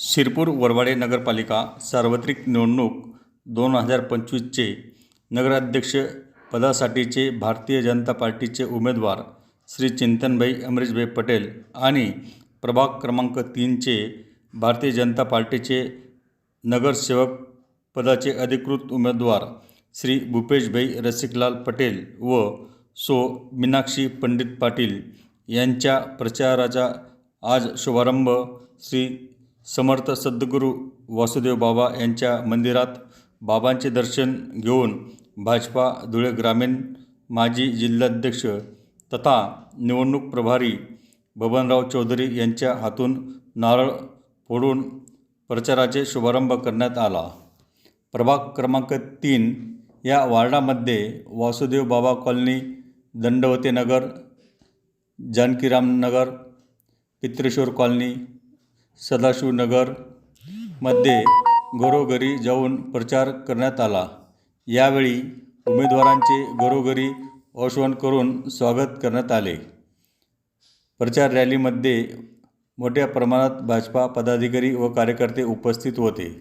शिरपूर वरवाडे नगरपालिका सार्वत्रिक निवडणूक दोन हजार पंचवीसचे नगराध्यक्ष पदासाठीचे भारतीय जनता पार्टीचे उमेदवार श्री चिंतनभाई अमरीशभाई पटेल आणि प्रभाग क्रमांक तीनचे भारतीय जनता पार्टीचे नगरसेवक पदाचे अधिकृत उमेदवार श्री भूपेशभाई रसिकलाल पटेल व सो मीनाक्षी पंडित पाटील यांच्या प्रचाराचा आज शुभारंभ श्री समर्थ सद्गुरू वासुदेव बाबा यांच्या मंदिरात बाबांचे दर्शन घेऊन भाजपा धुळे ग्रामीण माजी जिल्हाध्यक्ष तथा निवडणूक प्रभारी बबनराव चौधरी यांच्या हातून नारळ फोडून प्रचाराचे शुभारंभ करण्यात आला. प्रभाग क्रमांक तीन या वार्डामध्ये वासुदेव बाबा कॉलनी दंडवते नगर जानकीराम नगर पित्रेश्वर कॉलनी सदाशिवनगरमध्ये घरोघरी जाऊन प्रचार करण्यात आला. यावेळी उमेदवारांचे घरोघरी औषण करून स्वागत करण्यात आले. प्रचार रॅलीमध्ये मोठ्या प्रमाणात भाजपा पदाधिकारी व कार्यकर्ते उपस्थित होते.